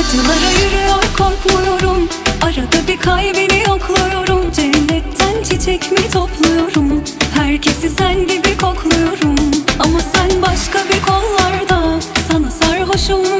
Acılara yürüyor korkmuyorum. Arada bir kalbini yokluyorum. Cennetten çiçek mi topluyorum? Herkesi sen gibi kokluyorum. Ama sen başka bir kollarda. Sana sarhoşum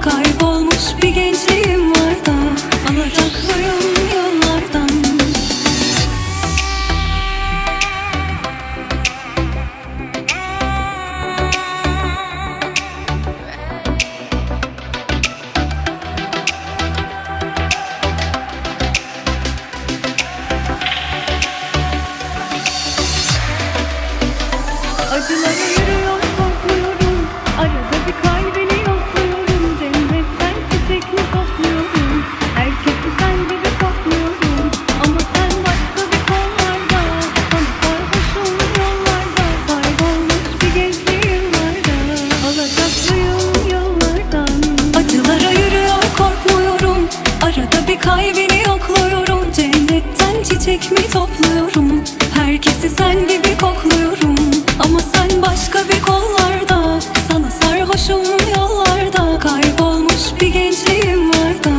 Kaybolmuş bir gençliğim var da Alacaklıyım yollardan. Acılara yürüyor topluyorum Herkesi sen gibi kokluyorum. Ama sen başka bir kollarda. Sana sarhoşum yollarda. Kaybolmuş bir gençliğim var da.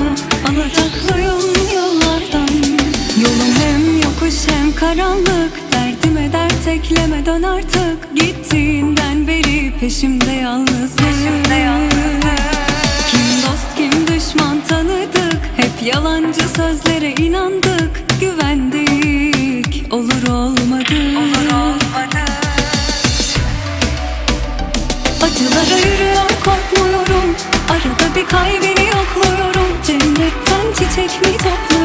Alacaklıyım yollardan. Yolum hem yokuş hem karanlık. Derdime dert ekleme dön artık. Gittiğinden beri peşimde yalnızlık Kim dost kim düşman tanıdık. Hep yalancı sözlere inandık. Güvendik olur olmadı. Olur olmadı. Acılara yürüyor korkmuyorum. Arada bir kalbini yokluyorum. Cennetten çiçek mi topluyorum